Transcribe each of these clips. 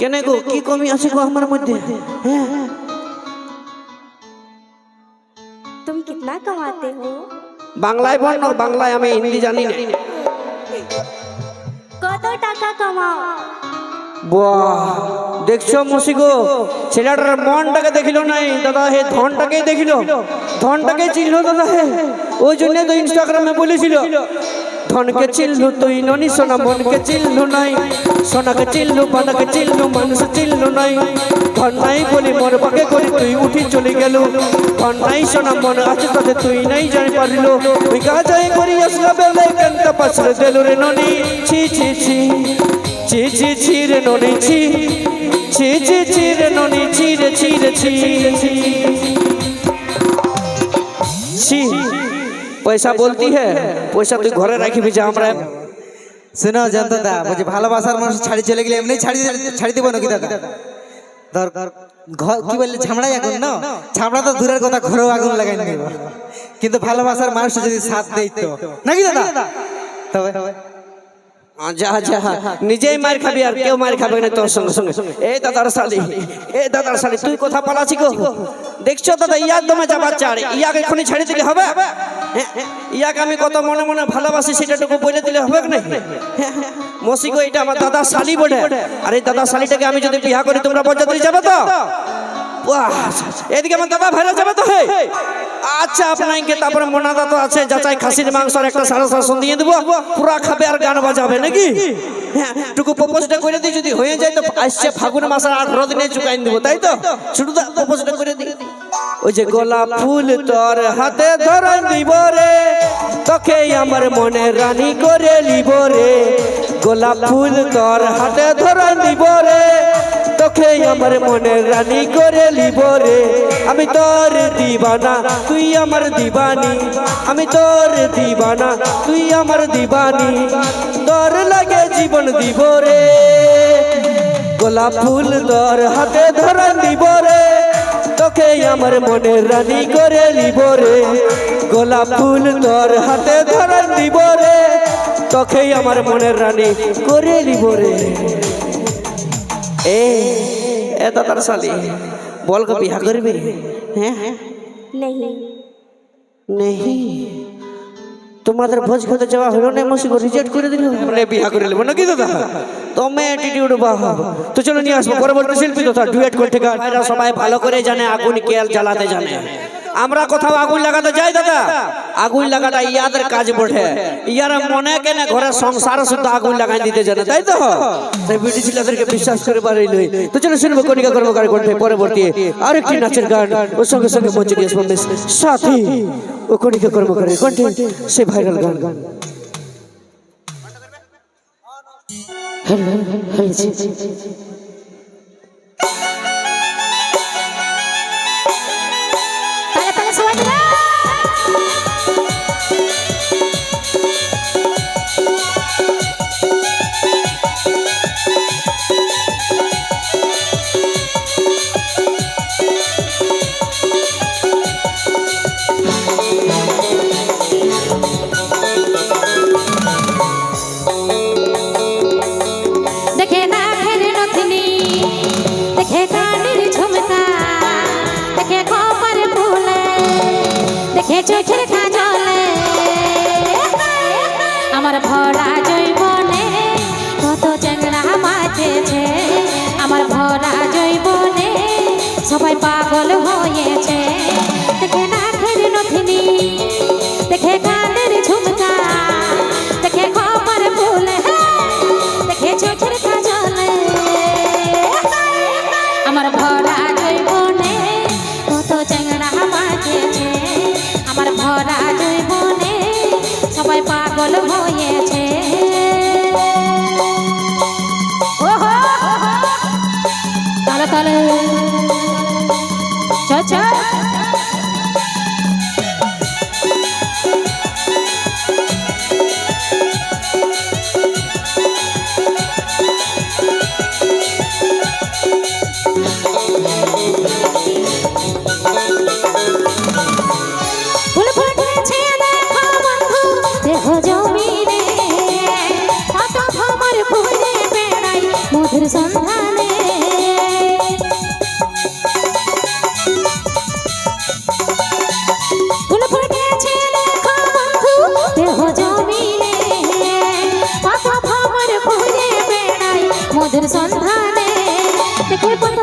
কেন গো? কি কমি আছে গো আমার মধ্যে? হ্যাঁ। তুমি কিতনা কমাতে হো? বাংলায় বল না বাংলায় আমি হিন্দি জানি না। কত টাকা কামাও? বাহ দেখছ মুসি গো? ছেলেটার মনটাকে দেখিল নাই। দাদা হে ধনটাকে দেখিল। ধনটাকে চিনলো দাদা হে। ওই জন্য তো ইনস্টাগ্রামে বলেছিল ধনকে চিনলু তুই ননিস না মনকে চিনলু নাই। সোনাকে চিনলু, পানাকে চিনলু, মানুষ চিনলু নাই। ধন নাই বলি মোর পাকে করি, তুই উঠি চলে গেল। ধন নাই সোনা মন আছে তাতে তুই নাই জানি পারিল। তুই গাজাই করি, আসলা বেলে কেনটা পাশে দেলু রে ননি। ছি ছি ছি ছি ছি ছি রে ননি, ছি ছি ছি ছি রে ননি, ছি রে ছি রে, ছি। ছি, পয়সা বলতি হ্যাঁ পয়সা তুই ঘরে রাখিবি যে আমরা শোনো জানতো দা বলছি ভালোবাসার মানুষ ছাড়ি চলে গেলে এমনি ছাড়ি ছাড়ি দিব নাকি দাদা? দরকার ঘর কি বললে? ঝামড়াই আগুন না? ঝামড়া তো দূরের কথা ঘরেও আগুন লাগাই নিব কিন্তু ভালোবাসার মানুষ যদি সাথ দেই তো নাকি দাদা? তবে? আ, যা যা নিজেই মার খাবি আর কেউ মার খাবে না তোর সঙ্গে সঙ্গে। এই দাদার শালি এই দাদার শালি তুই কথা পালাছি গো? দেখছ দাদা ইয়ার দমে যাবার চার ইয়াকে এখনই ছেড়ে দিলে হবে? ইয়াকে আমি কত মনে মনে ভালোবাসি সেটাটুকু বলে দিলে হবে না মসিকো এটা আমার দাদা শালি বলে আর দাদা শালিটাকে আমি যদি বিয়া করি, তোমরা বরযাত্রী যাবে তো? এদিকে আমার দাদা ভাইরা যাবে তো, হে? আচ্ছা আপনাকে তারপরে মোনাদা তো আছে, যাচাই খাসির মাংস আর একটা সারা শাসন দিয়ে দেবো। পুরা খাবে আর গান বাজাবে নাকি? টুকু প্রপোজটা করে দিই, যদি হয়ে যায় তো আসছে ফাগুন মাসের আঠারো দিনে চুকাই দেবো, তাই তো? শুধু প্রপোজটা করে দিই। ওই যে গোলাপ ফুল তোর হাতে ধরাই দিব রে, তোকে আমার মনে রানী করে লিব রে। গোলাপ ফুল তোর হাতে ধরাই দিব রে তোকে আমার মনে রানী করে লিব রে। আমি তোর দিবানা, তুই আমার দিবানি। আমি তোর দিবানা, তুই আমার দিবানি। তোর লাগে জীবন দিব রে। গোলাপ ফুল তোর হাতে ধরা দিব রে। তোকে আমার মনে রানী করে লিব রে। গোলাপ ফুল তোর হাতে ধরা দিব রে। তোকে আমার মনের রানী করে লিব রে। এ এ দাদার শালি বল কে বিয়া করবি? হ্যাঁ? नहीं নেই? তোমাদের ভোজ খেতে যাওয়া হলো না মসি করে রিজেক্ট করে দিল মানে বিয়া করে নেব নাকি দাদা? তুমি অ্যাটিটিউড বাহ। তো চলো নিয়ে আসব পরবর্তী শিল্পী তথা ডুয়েট করতে গান সবাই ভালো করে জানে আগুন কেয়াল জ্বালাতে জানে। আমরা কোথাও আগুন লাগাতে যাই দাদা আগুন লাগাটা ইয়াদের কাজ বটে ইয়ারা মনে কেন ঘরে সংসার শুদ্ধ আগুন লাগাই দিতে জানে তাই তো তাই বিটি ছেলেদেরকে বিশ্বাস করে পারি তো চলো শুনব কণিকা কর্মকার কণ্ঠে পরবর্তী আরেকটি নাচের গান ওর সঙ্গে সঙ্গে মঞ্চে নিয়ে আসব বেশ সাথী ও কণিকা কর্মকারের কণ্ঠে সে ভাইরাল গান গান হ্যালো হ্যালো জি, দেখে চোখের কাজলে আমার ভরা জৈবনে কত চ্যাংরা মাঝেছে আমার ভরা জৈবনে সবাই পাগল হয়েছে।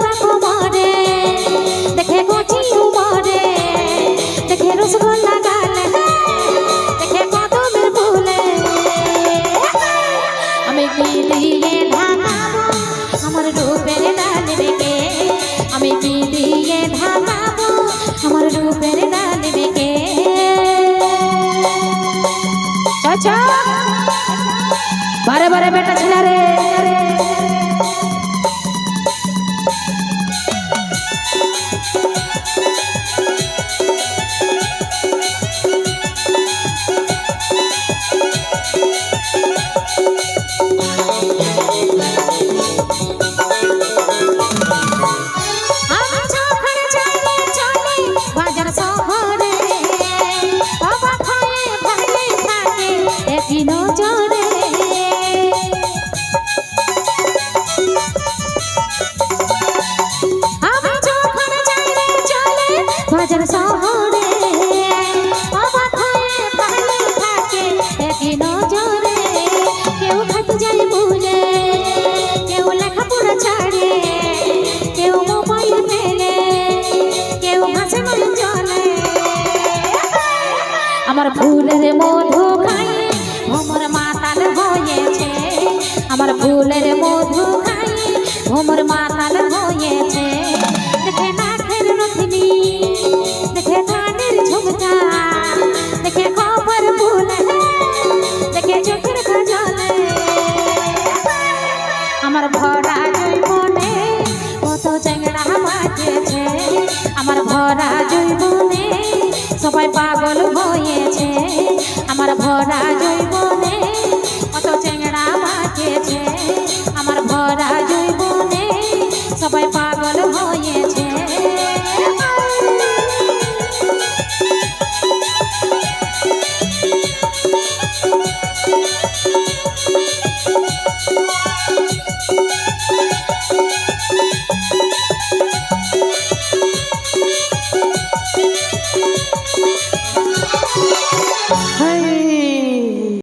দেখে আমার ফুলের মধু খাই ভ্রমর মাতাল হয়েছে। আমার ফুলের মধু খাই ভ্রমর মাতাল হয়েছে। দেখে নাকের নথিনি দেখে কানের ঝুমকা, দেখে খবর ফুলে দেখে চোখের কাজলে। আমার ভরা জৈবনে কত চ্যাংড়া বাজেছে আমার ভরা জৈবনে সবাই পাগল হয়েছে। আমার ভরা জৈব